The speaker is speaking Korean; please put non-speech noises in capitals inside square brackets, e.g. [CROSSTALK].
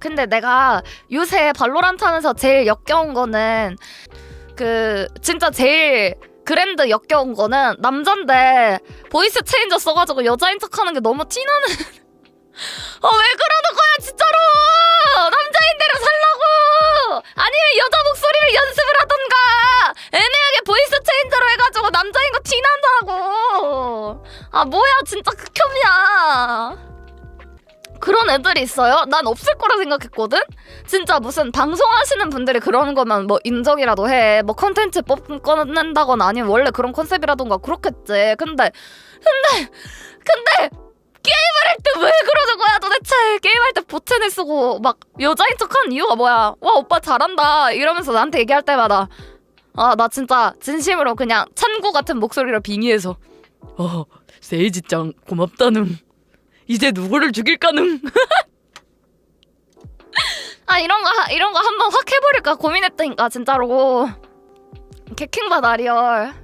근데 내가 요새 발로란트 하면서 제일 역겨운 거는 그 진짜 제일 그랜드 역겨운 거는 남잔데 보이스 체인저 써가지고 여자인 척하는 게 너무 티나는. 아 [LAUGHS] 왜 그러는 거야 진짜로! 남자인 대로 살라고! 아니면 여자 목소리를 연습을 하던가! 애매하게 보이스 체인저로 해가지고 남자인 거 티난다고! 아 뭐야 진짜 극혐이야 그런 애들이 있어요? 난 없을 거라 생각했거든? 진짜 무슨 방송하시는 분들이 그러는 거면 뭐 인정이라도 해. 뭐 컨텐츠 뽑 꺼낸다거나 아니면 원래 그런 컨셉이라던가 그렇겠지. 근데, 근데, 근데, 게임을 할 때 왜 그러는 거야 도대체? 게임할 때 보채내 쓰고 막 여자인 척 하는 이유가 뭐야? 와, 오빠 잘한다. 이러면서 나한테 얘기할 때마다 아, 나 진짜 진심으로 그냥 찬구 같은 목소리로 빙의해서 어, 세이지짱 고맙다는. 이제 누구를 죽일까는? 아 이런 거 하- 이런 거 한번 확 해버릴까 고민했다니까 진짜로 개킹받아 리얼